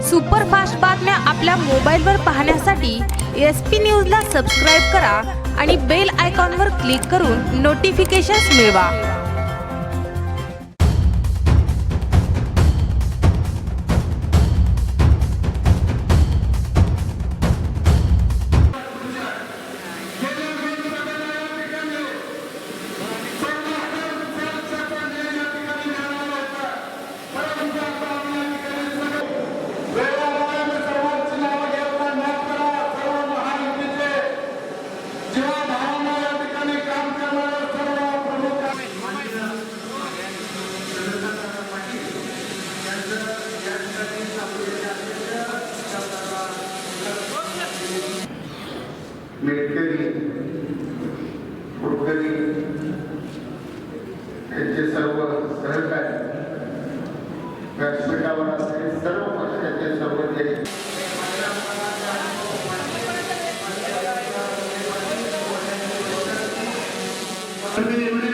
Superfast बातम्या आपल्या मोबाईलवर पाहण्यासाठी एस पी न्यूजला सबस्क्राईब करा आणि बेल आयकॉनवर क्लिक करून नोटिफिकेशन्स मिळवा. मेटकरी कुटकरी यांचे सर्व सहकारी व्यासपीठावर असलेले सर्व पक्षाचे सर्व नेते तुम्ही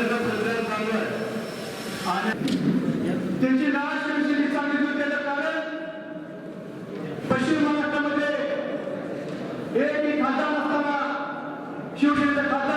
पद्धतीचा प्रचार आणि त्यांची नाव शिवसेने सांगितलं त्याचं कारण पश्चिम महाराष्ट्रामध्ये एक खाता नसताना शिवसेनेचं खाता